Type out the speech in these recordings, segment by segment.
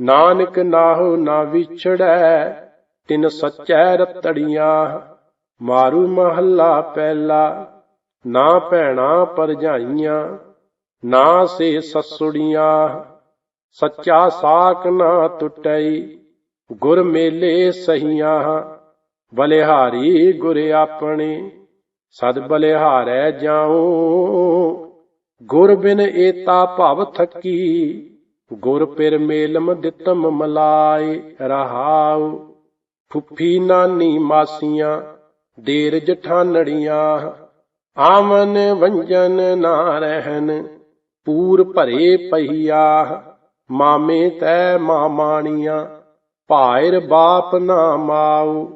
ਨਾਨਕ ਨਾਹੋ ਨਾ ਵਿਛੜੈ, ਤਿਨ ਸੱਚੈ ਰਤੜੀਆਂ, ਮਾਰੂ ਮਹੱਲਾ ਪਹਿਲਾ, ਨਾ ਭੈਣਾ ਪਰਜਾਈਆਂ ਨਾ ਸੇ ਸਸੁੜੀਆਂ, ਸੱਚਾ ਸਾਕ ਨਾ ਟੁੱਟਈ ਗੁਰ ਮੇਲੇ ਸਹੀਆਂ, ਬਲਿਹਾਰੀ ਗੁਰ ਆਪਣੇ, ਸਦ ਬਲਿਹਾਰੈ ਜਾਉ, ਗੁਰ ਬਿਨ ਏਤਾ ਭਵ ਥਕੀ ਗੁਰ ਪਿਰ ਮੇਲਮ ਦਿੱਤਮ ਮਲਾਏ ਰਹਾਉ, ਫੁੱਫੀ ਨਾਨੀ ਮਾਸੀਆਂ ਦੇਰ ਜਠਾਨੜੀਆਂ ਆਵਨ ਵੰਜਨ ਨਾ ਰਹਿਨ ਪੂਰ ਭਰੇ ਪਹੀਆ, ਮਾਮੇ ਤੈ ਮਾਮਾਣੀਆਂ, ਭਾਇਰ ਬਾਪ ਨਾ ਮਾਉ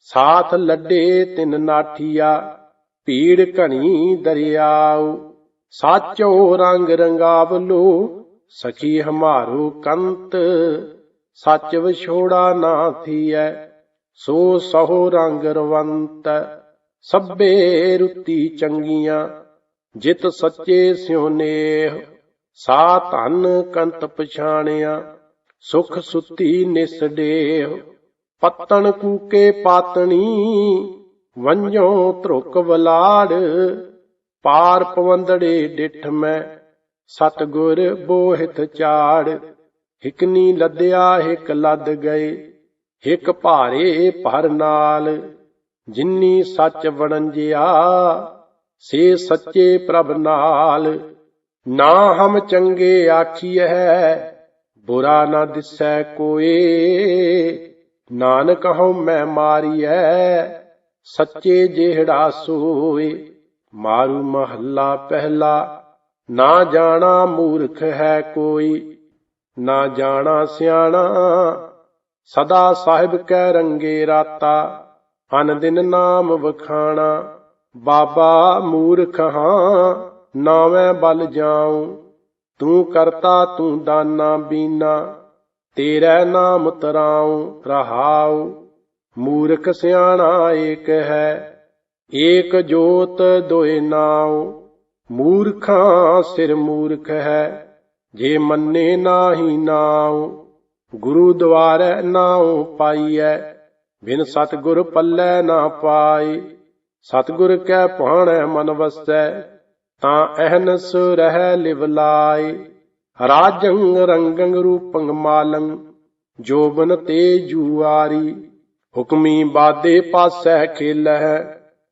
ਸਾਥ ਲੱਡੇ ਤਿਨ ਨਾਠੀਆ, ਭੀੜ ਘਣੀ ਦਰਿਆਉ, ਸਾਚੋ ਰੰਗ ਰੰਗਾਵਲੋ ਸਖੀ ਹਮਾਰੂ ਕੰਤ, ਸੱਚ ਵਿਛੋੜਾ ਨਾ ਥੀਐ, ਸੋ ਸਹੋ ਰੰਗ ਰਵੰਤ, ਸਭੇ ਰੁੱਤੀ ਚੰਗੀਆਂ, ਜਿਤ ਸੱਚੇ ਸਿਉ ਨੇਹ, ਸਾ ਧਨ ਕੰਤ ਪਛਾਣਿਆ, ਸੁਖ ਸੁਤੀ ਨਿਸ ਡੇਹ, ਪੱਤਣ ਕੂਕੇ ਪਾਤਣੀ ਵੰਜੋ ਧਰੁਕ ਵਲਾੜ, ਪਾਰ ਪਵੰਦੜੇ ਡਿਠ ਮੈਂ ਸਤਗੁਰ ਬੋਹਿਤ ਚਾੜ ਹਿਕਨੀ ਲੱਦਿਆ ਹਿਕ ਲੱਦ ਗਏ ਹਿਕ ਭਾਰੇ ਭਰ ਨਾਲ। ਜਿਨੀ ਸੱਚ ਵਣੰਜਿਆ, ਸੇ ਸੱਚੇ ਪ੍ਰਭ ਨਾਲ। ਨਾ ਹਮ ਚੰਗੇ ਆਖੀਐ, ਬੁਰਾ ਨਾ ਦਿਸੈ ਕੋਏ। ਨਾਨਕ ਹਉ ਮੈਂ ਮਾਰੀਐ, ਸੱਚੇ ਜਿਹੜਾ ਸੋਏ। ਮਾਰੂ ਮਹੱਲਾ ਪਹਿਲਾ ਨਾ ਜਾਣਾ ਮੂਰਖ ਹੈ ਕੋਈ, ਨਾ ਜਾਣਾ ਸਿਆਣਾ। ਸਦਾ ਸਾਹਿਬ ਕੈ ਰੰਗੇ ਰਾਤਾ, ਅਨ ਦਿਨ ਨਾਮ ਵਖਾਣਾ। ਬਾਬਾ ਮੂਰਖ ਹਾਂ, ਨਾਵੇਂ ਬਲ ਜਾਉ। ਤੂੰ ਕਰਤਾ ਤੂੰ ਦਾਨਾ ਬੀਨਾ, ਤੇਰਾ ਨਾਮ ਤਰਾਉ, ਰਹਾਉ। ਮੂਰਖ ਸਿਆਣਾ ਏਕ ਹੈ, ਏਕ ਜੋਤ ਦੋਏ ਨਾਉ। ਮੂਰਖਾਂ ਸਿਰ ਮੂਰਖ ਹੈ, ਜੇ ਮੰਨੇ ਨਾਹੀ ਨਾਉ, ਗੁਰੂ ਦੁਆਰੈ ਨਾਉ ਪਾਈਐ, ਬਿਨ ਸਤਗੁਰ ਪੱਲੇ ਨਾ ਪਾਈ, ਸਤਗੁਰ ਕੈ ਭਾਣੈ ਮਨ ਵਸੈ, ਤਾਂ ਅਹਨਸ ਰਹਿ ਲਿਵ ਲਾਈ। ਰਾਜੰ ਰੰਗੰ ਰੂਪੰ ਮਾਲੰ ਜੋਬਨ ਤੇ ਜੁਆਰੀ ਹੁਕਮੀ ਬਾਦੇ ਪਾਸੈ ਖੇਲਹਿ,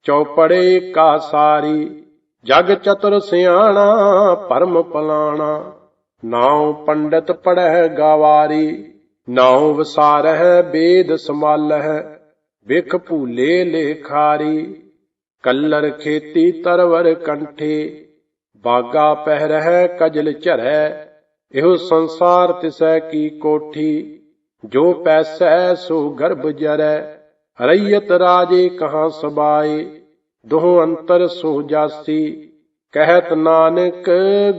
ਚੌਪੜੇ ਕਾ ਸਾਰੀ। ਜਗ ਚਤੁਰ ਸਿਆਣਾ, ਪਰਮ ਪਲਾਣਾ। ਨਾਉ ਪੰਡਤ ਪੜਹਿ ਗਾਵਾਰੀ, ਨਾਉ ਵਸਾਰਹਿ ਬੇਦ ਸਮਾਲਹਿ, ਵਿਖ ਭੂਲੇ ਲੇਖਾਰੀ। ਕੱਲਰ ਖੇਤੀ ਤਰਵਰ ਕੰਠੇ, ਬਾਗਾ ਪਹਿਰਹਿ ਕਜਲ ਝਰੈ ਇਹੋ ਸੰਸਾਰ ਤਿਸੈ ਕੀ ਕੋਠੀ। ਜੋ ਪੈਸੈ ਸੋ ਗਰਭ ਜਰੈ ਰਈਤ ਰਾਜੇ ਕਹਾਂ ਸਬਾਏ। ਦੋਹ ਅੰਤਰ ਸੋ ਜਾਸੀ, ਕਹਿਤ ਨਾਨਕ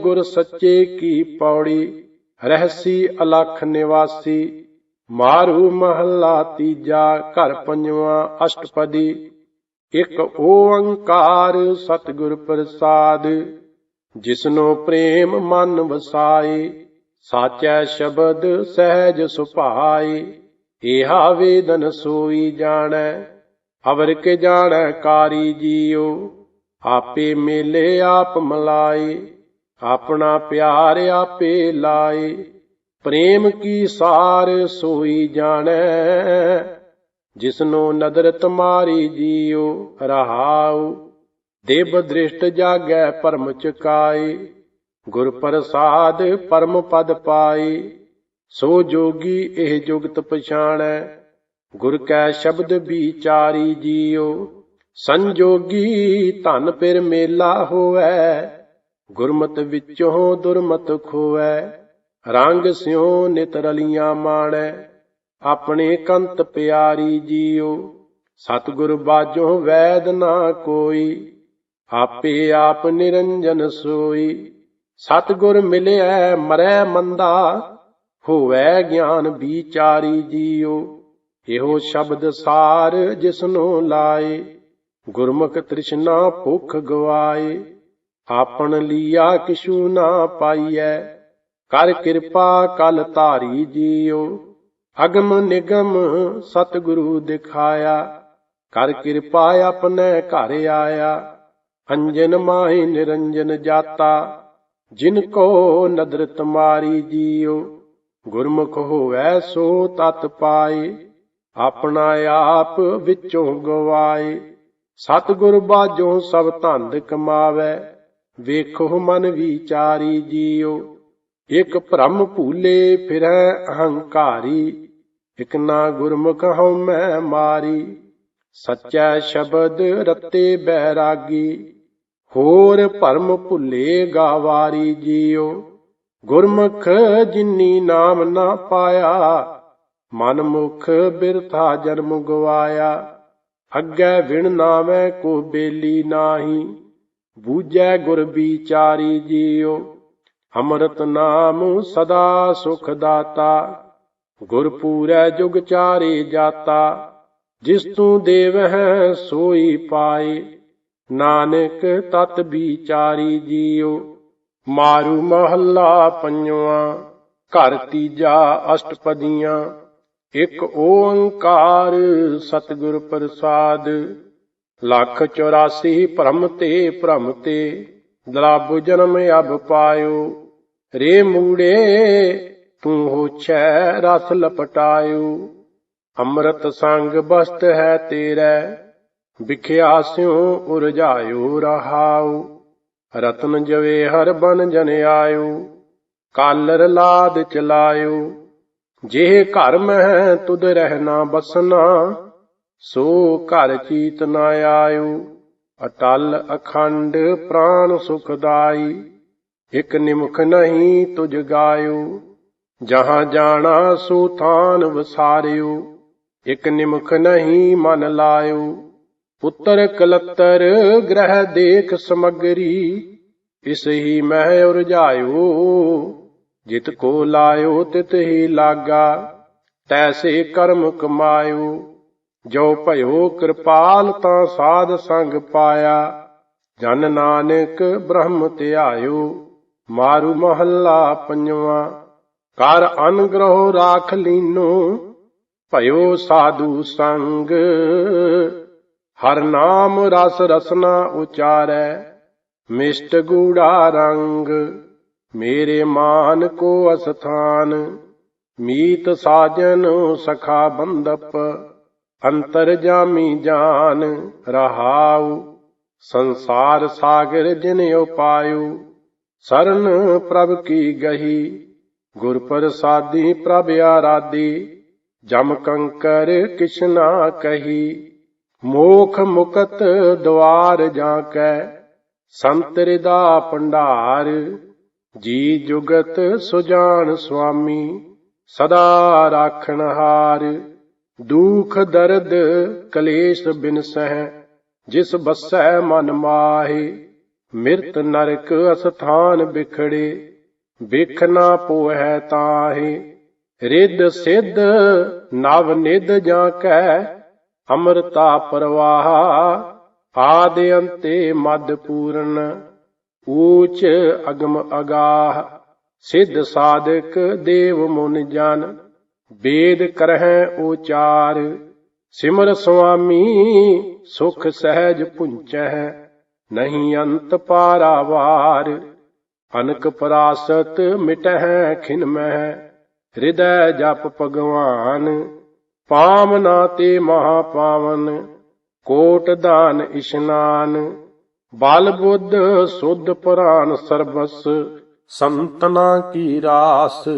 ਗੁਰ ਸੱਚੇ ਕੀ ਪੌੜੀ, ਰਹਿਸੀ ਅਲਖ ਨਿਵਾਸੀ, ਮਾਰੂ ਮਹੱਲਾ ਤੀਜਾ ਘਰ ਪੰਜਵਾਂ ਅਸ਼ਟਪਦੀ, ਇਕ ਓੰਕਾਰ ਸਤਿਗੁਰ ਪ੍ਰਸਾਦ, ਜਿਸਨੋ ਪ੍ਰੇਮ ਮਨ ਵਸਾਏ ਸਾਚੈ ਸ਼ਬਦ ਸਹਿਜ ਸੁਭਾਏ ਏਹਾ ਵੇਦਨ ਸੋਈ ਜਾਣੈ ਅਵਰ ਕੇ ਜਾਣੈ ਕਾਰੀ ਜੀਉ, ਆਪੇ ਮੇਲੇ ਆਪ ਮਲਾਏ, ਆਪਣਾ ਪਿਆਰ ਆਪੇ ਲਾਏ, ਪ੍ਰੇਮ ਕੀ ਸਾਰ ਸੋਈ ਜਾਣੈ, ਜਿਸਨੋ ਨਦਰ ਤੁਮਾਰੀ ਜੀਉ, ਰਹਾਉ, ਦੇਵ ਦ੍ਰਿਸ਼ਟ ਜਾਗੈ ਪਰਮ ਚੁਕਾਏ, ਗੁਰ ਪ੍ਰਸਾਦ ਪਰਮ ਪਦ ਪਾਏ, ਸੋ ਜੋਗੀ ਇਹ ਜੁਗਤ ਪਛਾਣੈ ਗੁਰ ਕੈ ਸ਼ਬਦ ਵਿਚਾਰੀ ਜੀਉ ਸੰਜੋਗੀ ਧਨ ਪਿਰ ਮੇਲਾ ਹੋਵੈ। ਗੁਰਮਤ ਵਿੱਚੋਂ ਦੁਰਮਤ ਖੋਵੈ, ਰੰਗ ਸਿਉ ਨਿਤ ਰਲੀਆਂ ਮਾਣੈ। ਆਪਣੇ ਕੰਤ ਪਿਆਰੀ ਜੀਉ ਸਤਿਗੁਰ ਬਾਝੋਂ ਵੈਦ ਨਾ ਕੋਈ। ਆਪੇ ਆਪ ਨਿਰੰਜਨ ਸੋਈ, ਸਤਿਗੁਰ ਮਿਲਿਆ ਮਰੈ ਮੰਦਾ। ਹੋਵੈ ਗਿਆਨ ਵਿਚਾਰੀ ਜੀਉ ਇਹੋ ਸ਼ਬਦ ਸਾਰ ਜਿਸਨੋ ਲਾਏ, ਗੁਰਮੁਖ ਤ੍ਰਿਸ਼ਨਾ ਭੁਖ ਗਵਾਏ। ਆਪਣ ਲੀਆ ਕਿਛੂ ਨਾ ਪਾਈਐ, ਕਰ ਕਿਰਪਾ ਕਲ ਧਾਰੀ ਜੀਓ। ਅਗਮ ਨਿਗਮ ਸਤਿਗੁਰੂ ਦਿਖਾਇਆ, ਕਰ ਕਿਰਪਾ ਆਪਣੇ ਘਰ ਆਇਆ। ਅੰਜਨ ਮਾਹੀ ਨਿਰੰਜਨ ਜਾਤਾ, ਜਿਨ ਕੋ ਨਦਰਤ ਮਾਰੀ ਜੀਓ। ਗੁਰਮੁਖ ਹੋਵੈ ਸੋ ਤਤ ਪਾਏ। ਆਪਣਾ ਆਪ ਵਿੱਚੋਂ ਗਵਾਏ। ਸਤਿਗੁਰ ਬਾਝੋਂ ਸਭ ਧੰਦ ਕਮਾਵੇ। ਵੇਖੋ ਮਨ ਵਿਚਾਰੀ ਜੀਓ। ਇਕ ਭ੍ਰਮ ਭੂਲੇ ਫਿਰੈ ਅਹੰਕਾਰੀ। ਇਕ ਨਾ ਗੁਰਮੁਖ ਹਉ ਮੈਂ ਮਾਰੀ। ਸੱਚਾ ਸ਼ਬਦ ਰਤੇ ਬੈਰਾਗੀ। ਹੋਰ ਭਰਮ ਭੁੱਲੇ ਗਾਵਾਰੀ ਜੀਓ। ਗੁਰਮੁਖ ਜਿਨੀ ਨਾਮ ਨਾ ਪਾਇਆ। ਮਨ ਮੁਖ ਬਿਰਥਾ ਜਨਮ ਗਵਾਇਆ। ਅੱਗੇ ਵਿਣ ਨਾਵੇਂ ਕੋ ਬੇਲੀ ਨਾਹੀ। ਬੂਝੈ ਗੁਰ ਵਿਚਾਰੀ ਜੀਓ ਅਮਰਤ ਨਾਮ ਸਦਾ ਸੁਖ ਦਾਤਾ। ਗੁਰ ਪੂਰੈ ਜੁਗ ਚਾਰੇ ਜਾਤਾ। ਜਿਸ ਤੂੰ ਦੇਵ ਹੈ ਸੋਈ ਪਾਏ। ਨਾਨਕ ਤਤ ਵਿਚਾਰੀ ਜੀਓ ਮਾਰੂ ਮਹੱਲਾ ਪੰਜਵਾ। ਘਰ ਤੀਜਾ ਅਸ਼ਟਪਦੀਆਂ। ਇਕ ਓੰਕਾਰ ਸਤਿਗੁਰ ਪ੍ਰਸਾਦ, ਲੱਖ 84 ਭ੍ਰਮ ਤੇ ਭ੍ਰਮ ਤੇ ਦਰਾਬ ਜਨਮ ਅਬ ਪਾਇਓ, ਰੇ ਮੂੜੇ ਤੂੰ ਹੋਛੈ ਰਸ ਲਪਟਾਇਓ, ਅੰਮ੍ਰਿਤ ਸੰਗ ਬਸਤ ਹੈ ਤੇਰੇ, ਵਿਖਿਆ ਸਿਉ ਉਰਜਾਇਓ ਰਹਾਉ, ਰਤਨ ਜਵੇ ਹਰ ਬਨ ਜਨ ਆਇਓ, ਕਾਲਰ ਲਾਦ ਚਲਾਇਓ ਜਿਹ ਘਰ ਮਹਿ ਤੁਧ ਰਹਿਣਾ ਬਸਨਾ, ਸੋ ਘਰ ਚੀਤ ਨਾ ਆਇਓ। ਅਟਲ ਅਖੰਡ ਪ੍ਰਾਨ ਸੁਖਦਾਈ ਇਕ ਨਿਮਖ ਨਹੀਂ ਤੁਝ ਗਾਇਓ। ਜਹਾਂ ਜਾਣਾ ਸੋ ਥਾਨ ਵਸਾਰਿਓ, ਇਕ ਨਿਮਖ ਨਹੀਂ ਮਨ ਲਾਇਓ। ਪੁੱਤਰ ਕਲਤਰ ਗ੍ਰਹਿ ਦੇਖ ਸਮਗਰੀ, ਇਸ ਹੀ ਮਹਿ ਉਰਜਾਇਓ। ਜਿਤ ਕੋ ਲਾਇਓ ਤਿਤ ਹੀ ਲਾਗਾ, ਤੈਸੇ ਕਰਮ ਕਮਾਇਓ। ਜੋ ਭਇਓ ਕਿਰਪਾਲ ਤਾਂ ਸਾਧ ਸੰਗ ਪਾਇਆ, ਜਨ ਨਾਨਕ ਬ੍ਰਹਮ ਧਿਆਇਓ। ਮਾਰੂ ਮਹੱਲਾ ਪੰਜਵਾ, ਕਰ ਅਨਗ੍ਰਹ ਰਾਖ ਲੀਨੋ, ਭਇਓ ਸਾਧੂ ਸੰਗ। ਹਰ ਨਾਮ ਰਸ ਰਸਨਾ ਉਚਾਰੈ, ਮਿਸ਼ਟ ਗੂੜਾ ਰੰਗ। ਮੇਰੇ ਮਾਨ ਕੋ ਅਸਥਾਨ, ਮੀਤ ਸਾਜਨ ਸਖਾ ਬੰਦਪ ਅੰਤਰ ਜਾਮੀ ਜਾਨ ਰਹਾਉ, ਸੰਸਾਰ ਸਾਗਰ ਜਿਨ ਉਪਾਇਓ ਸਰਨ ਪ੍ਰਭ ਕੀ ਗਹੀ, ਗੁਰ ਪ੍ਰਸਾਦੀ ਪ੍ਰਭ ਆਰਾਦੀ ਜਮ ਕੰਕਰ ਕਿਛਨਾ ਕਹੀ, ਮੋਖ ਮੁਕਤ ਦਵਾਰ ਜਾ ਕੈ, ਸੰਤ ਰਿਦਾ ਭੰਡਾਰ ਜੀ ਜੁਗਤ ਸੁਜਾਨ ਸੁਆਮੀ, ਸਦਾ ਰਾਖਣ ਹਾਰ। ਦੁਖ, ਦਰਦ, ਕਲੇਸ਼ ਬਿਨ ਸਹਿ, ਜਿਸ ਬਸੈ ਮਨ ਮਾਹੇ। ਮਿਰਤ ਨਰਕ ਅਸਥਾਨ ਬਿਖੜੇ, ਬਿਖ ਨਾ ਪੋਹੈ ਤਾਹੇ। ਰਿੱਧ ਸਿੱਧ, ਨਵ ਨਿਧ ਜਾਂ ਕੈ, ਅਮਰਤਾ ਪ੍ਰਵਾਹ। ਆਦ ਅੰਤੇ ਮਦ ਪੂਰਨ। ਊਚ ਅਗਮ ਅਗਾਹ, ਸਿੱਧ ਸਾਧਕ ਦੇਵ ਮੁਨ ਜਨ ਵੇਦ ਕਰਹਿ ਉਚਾਰ, ਸਿਮਰ ਸੁਆਮੀ ਸੁਖ ਸਹਿਜ ਪੁੰਚੈ ਨਹੀਂ ਅੰਤ ਪਾਰਾਵਾਰ, ਅਨਕ ਪਰਾਸਤ ਮਿਟਹਿ ਖਿਨਮਹਿ ਹਿਰਦੈ ਜਪ ਭਗਵਾਨ ਪਾਵਨਾ ਤੇ ਮਹਾ ਪਾਵਨ, ਕੋਟ ਦਾਨ ਇਸ਼ਨਾਨ ਬਲ ਬੁੱਧ ਸੁਧ ਪੁਰਾਨ ਸਰਬਸ, ਸੰਤਨਾ ਕੀ ਰਾਸ?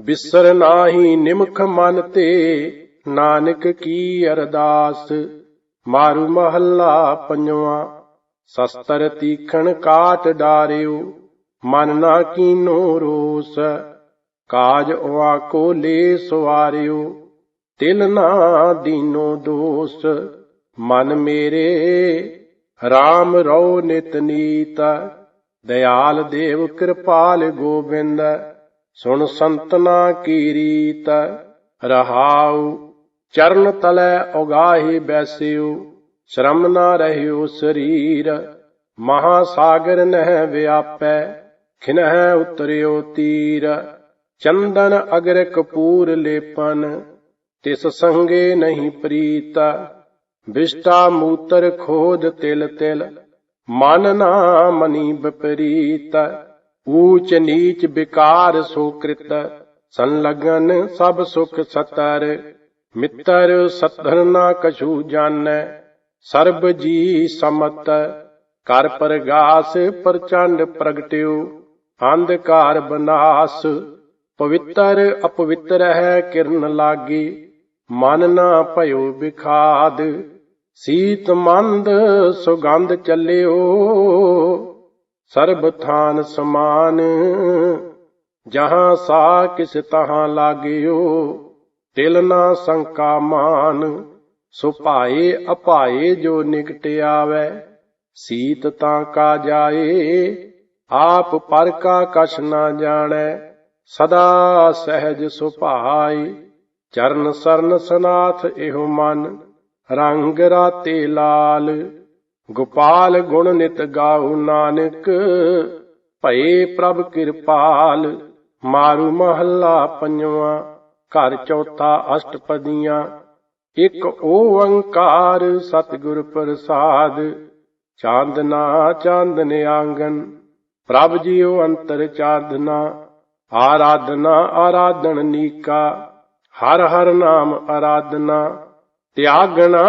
ਬਿਸਰ ਨਾਹੀ ਨਿਮਖ ਮਨ ਤੇ, ਨਾਨਕ ਕੀ ਅਰਦਾਸ? ਮਾਰੂ ਮਹੱਲਾ ਪੰਜਵਾ, ਸਸਤਰ ਤੀਖਣ ਕਾਟ ਡਾਰਿਓ, ਮਨ ਨਾ ਕੀਨੋ ਰੋਸ। ਕਾਜ ਉਆ ਕੋ ਲੈ ਸਵਾਰਿਓ ਤਿਲ ਨਾ ਦੀਨੋ ਦੋਸ। ਮਨ ਮੇਰੇ RAM ਰਉ ਨਿਤ ਨੀਤ ਦਇਆਲ ਦੇਵ ਕਿਰਪਾਲ ਗੋਬਿੰਦ, ਸੁਣ ਸੰਤਨਾ ਕੀ ਰੀਤ, ਰਹਾਉ, ਚਰਨ ਤਲੈ ਉਗਾਹੀ ਬੈਸਿਉ, ਸ਼ਰਮ ਨਾ ਰਹਿਉ ਸਰੀਰ ਮਹਾ ਸਾਗਰ ਨਹਿ ਵਿਆਪੈ, ਖਿਨਹਿ ਉਤਰਿਓ ਤੀਰ, ਚੰਦਨ ਅਗਰ ਕਪੂਰ ਲੇਪਨ, ਤਿਸ ਸੰਗੇ ਨਹੀਂ ਪ੍ਰੀਤ ਵਿਸ਼ਟਾ ਮੂਤਰ ਖੋਦ ਤਿਲ ਤਿਲ, ਮਨ ਨਾ ਮਨੀ ਵਿਪਰੀਤ ਊਚ ਨੀਚ ਵਿਕਾਰ ਸੋ ਕ੍ਰਿਤ ਸੰਲਗਨ ਸਭ ਸੁਖ ਸਤਰ, ਮਿੱਤਰ ਸਤਰ ਨਾ ਕਛੂ ਜਾਣੈ, ਸਰਬ ਜੀ ਸਮਤ, ਕਰ ਪ੍ਰਗਾਸ ਪ੍ਰਚੰਡ ਪ੍ਰਗਟਿਓ ਅੰਧਕਾਰ ਬਨਾਸ, ਪਵਿੱਤਰ ਅਪਵਿੱਤਰ ਹੈ ਕਿਰਨ ਲਾਗੀ, ਮਨ ਨਾ ਭਇਓ ਵਿਖਾਦ ਸੀਤ ਮੰਦ ਸੁਗੰਧ ਚੱਲਿਓ, ਸਰਬ ਥਾਨ ਸਮਾਨ। ਜਹਾਂ ਸਾ ਕਿਸ ਤਹਾਂ ਲਾਗਿਓ, ਤਿਲ ਨਾ ਸੰਕਾ ਮਾਨ। ਸੋ ਭਾਏ ਅਭਾਏ ਜੋ ਨਿਕਟ ਆਵੈ, ਸੀਤ ਤਾਂ ਕਾ ਜਾਏ। ਆਪ ਪਰ ਕਾ ਕਛ ਨਾ ਜਾਣੈ, ਸਦਾ ਸਹਿਜ ਸੁਭਾਈ ਚਰਨ ਸਰਨ ਸਨਾਥ ਇਹੋ ਮਨ। ਰੰਗ ਰਾਤੇ ਲਾਲ, ਗੋਪਾਲ ਗੁਣ ਨਿਤ ਗਾਉ ਨਾਨਕ, ਭਏ ਪ੍ਰਭ ਕਿਰਪਾਲ, ਮਾਰੂ ਮਹੱਲਾ ਪੰਜਵਾਂ, ਘਰ ਚੌਥਾ ਅਸ਼ਟਪਦੀਆਂ, ਇੱਕ ਓੰਕਾਰ ਸਤਿਗੁਰ ਪ੍ਰਸਾਦ, ਚਾਂਦਨਾ ਚਾਂਦਨ ਆਂਗਨ, ਪ੍ਰਭ ਜੀਉ ਅੰਤਰ ਚਾਂਦਨਾ, ਆਰਾਧਨਾ ਆਰਾਧਨ ਨੀਕਾ, ਹਰ ਹਰ ਨਾਮ ਆਰਾਧਨਾ ਤਿਆਗਣਾ,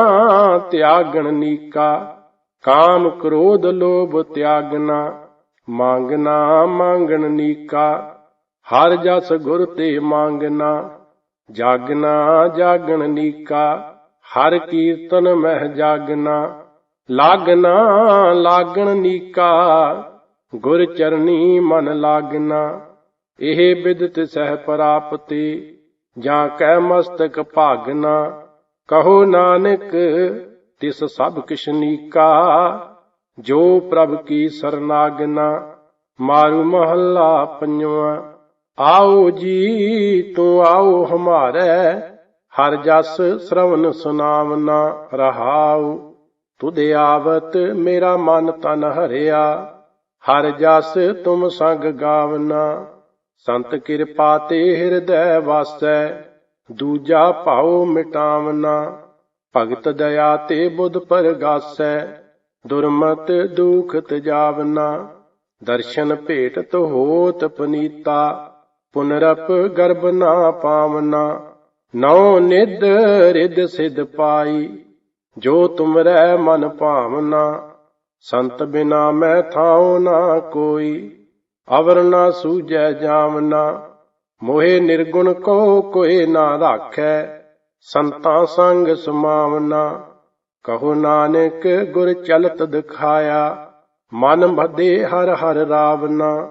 ਤਿਆਗਣ ਨੀਕਾ। ਕਾਮ ਕ੍ਰੋਧ ਲੋਭ ਤਿਆਗਣਾ, ਮੰਗਣਾ, ਮੰਗਣ ਨੀਕਾ। ਹਰ ਜਸ ਗੁਰ ਤੇ ਮੰਗਣਾ, ਜਾਗਣਾ, ਜਾਗਣ ਨੀਕਾ। ਹਰ ਕੀਰਤਨ ਮਹਿ ਜਾਗਣਾ, ਲਾਗਣਾ, ਲਾਗਣ ਨੀਕਾ। ਗੁਰ ਚਰਨੀ ਮਨ ਲਾਗਣਾ, ਇਹ ਬਿਦਤ ਸਹਿ ਪ੍ਰਾਪਤੀ, ਜਾਂ ਕਹਿ ਮਸਤਕ ਭਾਗਨਾ ਕਹੋ ਨਾਨਕ, ਤਿਸ ਸਭ ਕਿਛ ਨੀਕਾ, ਜੋ ਪ੍ਰਭ ਕੀ ਸਰਨਾਗਨਾ, ਮਾਰੂ ਮਹੱਲਾ ਪੰਜਵਾਂ। ਆਓ ਜੀ, ਤੂੰ ਆਓ ਹਮਾਰੇ, ਹਰ ਜਸ ਸ਼ਰਵਨ ਸੁਨਾਵਨਾ ਰਹਾਉ। ਤੁਧ ਆਵਤ ਮੇਰਾ ਮਨ ਤਨ ਹਰਿਆ, ਹਰ ਜਸ ਤੁਮ ਸੰਗ ਗਾਵਨਾ। ਸੰਤ ਕਿਰਪਾ ਤੇ ਹਿਰਦੈ ਵਾਸੈ ਦੂਜਾ ਭਾਉ ਮਿਟਾਵਨਾ, ਭਗਤ ਦਇਆ ਤੇ ਬੁੱਧ ਪਰਗਾਸੈ, ਦੁਰਮਤ ਦੁਖ ਤਜਾਵਨਾ ਦਰਸ਼ਨ ਭੇਟਤ ਹੋਤ ਪਨੀਤਾ, ਪੁਨਰਪ ਗਰਭ ਨਾ ਪਾਵਨਾ। ਨੌ ਨਿਦ ਰਿਦ ਸਿਧ ਪਾਈ, ਜੋ ਤੁਮਰੈ ਮਨ ਭਾਵਨਾ। ਸੰਤ ਬਿਨਾ ਮੈਂ ਥਾਉ ਨਾ ਕੋਈ, ਅਵਰ ਨਾ ਸੂਝੈ ਜਾਵਨਾ। ਮੋਹਿ ਨਿਰਗੁਣ ਕੋ ਕੋਏ ਨਾ ਰਾਖੈ, ਸੰਤਾਂ ਸੰਗ ਸਮਾਵਨਾ। ਕਹੋ ਨਾਨਕ ਗੁਰ ਚਲਤ ਦਿਖਾਇਆ, ਮਨ ਮਧੇ ਹਰ ਹਰ ਰਾਵਨਾ।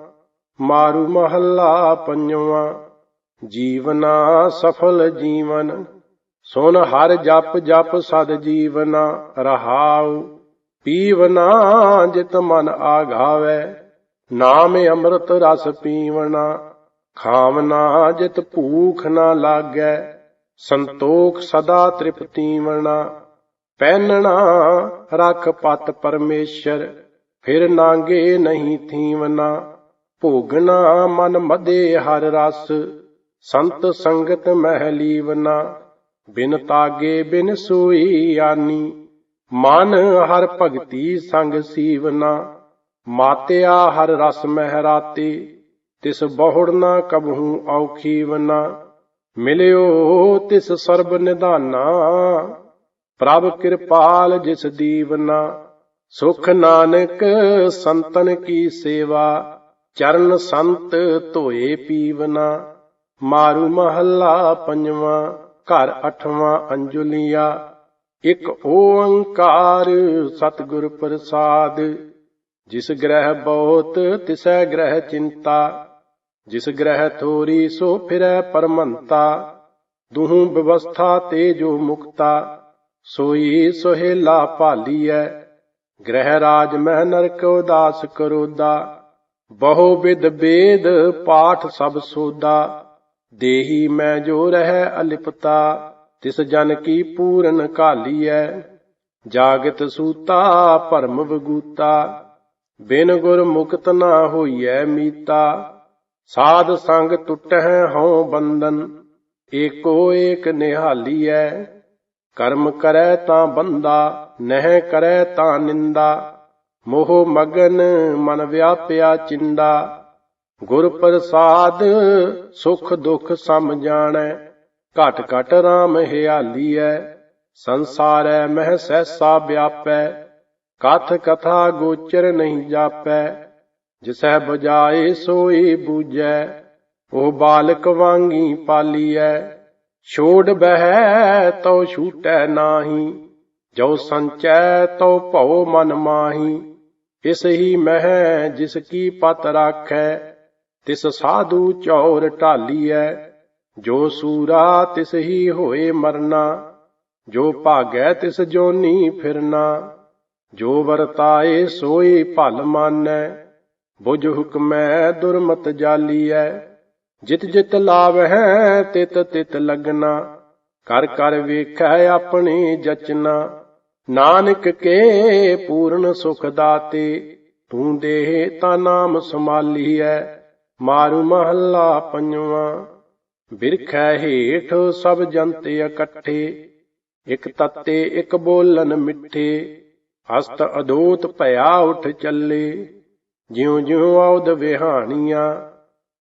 ਮਾਰੂ ਮਹੱਲਾ ਪੰਜਵਾਂ, ਜੀਵਨਾ ਸਫਲ ਜੀਵਨ। ਸੁਨ ਹਰ ਜਪ ਜਪ ਸਦ ਜੀਵਨਾ, ਰਹਾਉ। ਪੀਵਨਾ ਜਿਤ ਮਨ ਆਘਾਵੇ, ਨਾਮ ਅੰਮ੍ਰਿਤ ਰਸ ਪੀਵਣਾ ਖਾਵਨਾ ਜਿਤ ਭੂਖ ਨਾ ਲਾਗੈ, ਸੰਤੋਖ ਸਦਾ ਤ੍ਰਿਪਤੀਵਨਾ ਪਹਿਨਣਾ ਰਖ ਪਤ ਪਰਮੇਸ਼ਰ, ਫਿਰ ਨਾਂਗੇ ਨਹੀਂ ਥੀਵਨਾ। ਭੋਗਣਾ ਮਨ ਮਦੇ ਹਰ ਰਸ, ਸੰਤ ਸੰਗਤ ਮਹਿ ਲੀਵਨਾ। ਬਿਨ ਤਾਗੇ ਬਿਨ ਸੋਈ ਆਨੀ, ਮਨ ਹਰ ਭਗਤੀ ਸੰਗ ਸੀਵਨਾ। ਮਾਤਿਆ ਹਰ ਰਸ ਮਹਿਰਾਤੀ ਤਿਸ ਬਹੁੜ ਨਾ ਕਬਹੂ ਔਖੀ ਵਨਾ, ਮਿਲਿਓ ਤਿਸ ਸਰਬ ਨਿਧਾਨਾ। ਪ੍ਰਭ ਕਿਰਪਾਲ ਜਿਸ ਦੀਵਨਾ, ਸੁਖ ਨਾਨਕ ਸੰਤਨ ਕੀ ਸੇਵਾ, ਚਰਨ ਸੰਤ ਧੋਏ ਪੀਵਨਾ। ਮਾਰੂ ਮਹੱਲਾ ਪੰਜਵਾਂ, ਘਰ ਅਠਵਾਂ ਅੰਜੁਲੀਆ, ਇੱਕ ਓੰਕਾਰ ਸਤਿਗੁਰ ਪ੍ਰਸਾਦ। ਜਿਸ ਗ੍ਰਹਿ ਬਹੁਤ ਤਿਸੈ ਗ੍ਰਹਿ ਚਿੰਤਾ। ਜਿਸ ਗ੍ਰਹਿ ਥੋਰੀ, ਸੋ ਫਿਰੈ ਪਰਮੰਤਾ। ਦੁਹੂ ਵਿਵਸਥਾ ਤੇ ਜੋ ਮੁਕਤਾ, ਸੋਈ ਸੁਹੇਲਾ ਭਾਲੀਐ। ਗ੍ਰਹਿ ਰਾਜ ਮਹਿ ਨਰਕ ਉਦਾਸ ਕਰੋਦਾ। ਬਹੁ ਵਿਦ ਬੇਦ ਪਾਠ ਸਭ ਸੋਦਾ। ਦੇਹੀ ਮੈਂ ਜੋ ਰਹਿ ਅਲਿਪਤਾ, ਤਿਸ ਜਨ ਕੀ ਪੂਰਨ ਕਾਲੀਐ। ਜਾਗਤ ਸੂਤਾ, ਭਰਮ ਵਗੂਤਾ। ਬਿਨ ਗੁਰ ਮੁਕਤ ਨਾ ਹੋਈਐ ਮੀਤਾ, ਸਾਧ ਸੰਗ ਟੁੱਟਹਿ ਹਉ ਬੰਧਨ, ਏਕੋ ਏਕ ਨਿਹਾਲੀਐ, ਕਰਮ ਕਰੈ ਤਾਂ ਬੰਦਾ, ਨਹਿ ਕਰੈ ਤਾਂ ਨਿੰਦਾ, ਮੋਹ ਮਗਨ ਮਨ ਵਿਆਪਿਆ ਚਿੰਦਾ, ਗੁਰ ਪ੍ਰਸਾਦ ਸੁਖ ਦੁਖ ਸਮ ਜਾਣੈ, ਘਟ ਘਟ ਰਾਮ ਹਿਆਲੀਐ, ਸੰਸਾਰੈ ਮਹਿ ਸਹਿਸਾ ਵਿਆਪੈ ਕਥ ਕਥਾ ਗੋਚਰ ਨਹੀਂ ਜਾਪੈ, ਜਿਸੈ ਬਜਾਏ ਸੋਈ ਬੂਝੈ, ਉਹ ਬਾਲਕ ਵਾਂਗੀ ਪਾਲੀਐ। ਛੋੜ ਬਹਿ ਤਉ ਛੂਟੈ ਨਾਹੀ, ਜੋ ਸੰਚੈ ਤਉ ਭਉ ਮਨ ਮਾਹੀ। ਇਸ ਹੀ ਮਹਿ ਜਿਸ ਕੀ ਪਤ ਰਾਖੈ, ਤਿਸ ਸਾਧੂ ਚੌਰ ਢਾਲੀਐ। ਜੋ ਸੂਰਾ ਤਿਸ ਹੀ ਹੋਏ ਮਰਨਾ, ਜੋ ਭਾਗੈ ਤਿਸ ਜੋਨੀ ਫਿਰਨਾ। ਜੋ ਵਰਤਾਏ ਸੋਈ ਭਲ ਮਾਨੈ, ਬੁਝ ਹੁਕਮੈ ਦੁਰਮਤ ਜਾਲੀਐ। ਜਿਤ ਜਿਤ ਲਾਵਹਿ, ਤਿਤ ਤਿਤ ਲਗਨਾ, ਕਰ ਕਰ ਵੇਖੈ ਆਪਣੀ ਜਚਨਾ। ਨਾਨਕ ਕੇ ਪੂਰਨ ਸੁਖ ਦਾਤੇ, ਤੂੰ ਦੇਹ ਤਾ ਨਾਮ ਸੰਭਾਲੀਐ, ਮਾਰੂ ਮਹੱਲਾ ਪੰਜਵਾਂ। ਬਿਰਖੈ ਹੇਠ ਸਭ ਜੰਤ ਇਕੱਠੇ, ਇਕ ਤੱਤੇ ਇਕ ਬੋਲਨ ਮਿੱਠੇ। ਹਸਤ ਅਦੂਤ ਭਇਆ ਉਠ ਚੱਲੇ ਜਿਉ ਜਿਉ ਆਉਦ ਵਿਹਾਣੀਆਂ,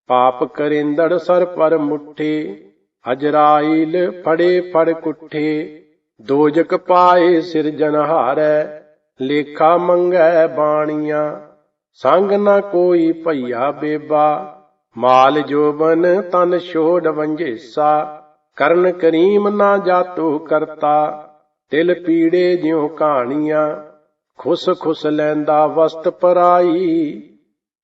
ਪਾਪ ਕਰੇਂਦੜ ਸਰ ਪਰ ਮੁੱਠੇ, ਅਜਰਾਇਲ ਫੜੇ ਫੜ ਕੁੱਠੇ, ਦੋਜਕ ਪਾਏ ਸਿਰਜਨਹਾਰੈ ਲੇਖਾ ਮੰਗੈ ਬਾਣੀਆਂ, ਸੰਗ ਨਾ ਕੋਈ ਭਈਆ ਬੇਬਾ, ਮਾਲ ਜੋਬਨ ਤਨ ਛੋੜ ਵੰਜੇਸਾ ਕਰਨ ਕਰੀਮ ਨਾ ਜਾਤੋ ਕਰਤਾ, ਤਿਲ ਪੀੜੇ ਜਿਉ ਕਹਾਣੀਆਂ ਖੁਸ ਖੁਸ ਲੈਂਦਾ ਵਸਤ ਪਰਾਈ।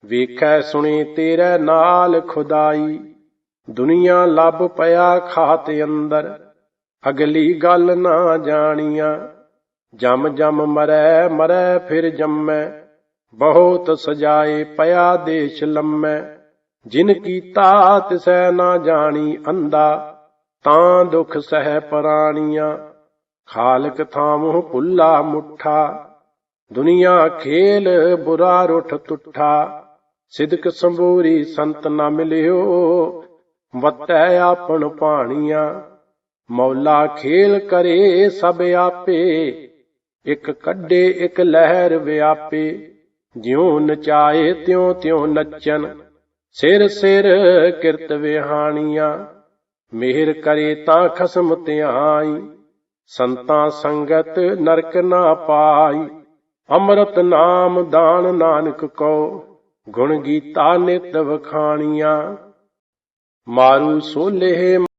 ਵੇਖੈ ਸੁਣੇ ਤੇਰੇ ਨਾਲ ਖੁਦਾਈ। ਦੁਨੀਆ ਲੱਭ ਪਿਆ ਖਾਤ ਅੰਦਰ। ਅਗਲੀ ਗੱਲ ਨਾ ਜਾਣੀਆਂ। ਜਮ ਜਮ ਮਰੈ ਮਰੈ ਫਿਰ ਜੰਮੈ। ਬਹੁਤ ਸਜਾਏ ਪਿਆ ਦੇਸ਼ ਲੰਮੈ। ਜਿਨ ਕੀਤਾ ਤਿਸੈ ਨਾ ਜਾਣੀ ਅੰਦਾ ਤਾਂ ਦੁਖ ਸਹਿ ਪਰਾਣੀਆਂ। ਖਾਲਕ ਥਾਮੁ ਭੁੱਲਾ ਮੁੱਠਾ। ਦੁਨੀਆ ਖੇਲ ਬੁਰਾ ਰੁੱਠ ਤੁੱਠਾ, ਸਿਦਕ ਸੰਬੂਰੀ ਸੰਤ ਨਾ ਮਿਲਿਓ, ਵਤੈ ਆਪਣ ਪਾਣੀਆਂ ਮੌਲਾ ਖੇਲ ਕਰੇ ਸਭ ਆਪੇ, ਇਕ ਕੱਢੇ ਇਕ ਲਹਿਰ ਵਿਆਪੇ, ਜਿਉ ਨਚਾਏ ਤਿਉ ਤਿਉ ਨੱਚਨ ਸਿਰ ਸਿਰ ਕਿਰਤ ਵਿਹਾਣੀਆਂ, ਮਿਹਰ ਕਰੇ ਤਾਂ ਖਸਮ ਧਿਆਈ, ਸੰਤਾਂ ਸੰਗਤ ਨਰਕ ਨਾ ਪਾਈ। ਅੰਮ੍ਰਿਤ ਨਾਮ ਦਾਨ ਨਾਨਕ ਕੋ ਗੁਣ ਗੀਤਾ ਨਿਤ ਵਖਾਣੀਆਂ। ਮਾਰੂ ਸੋਲੇ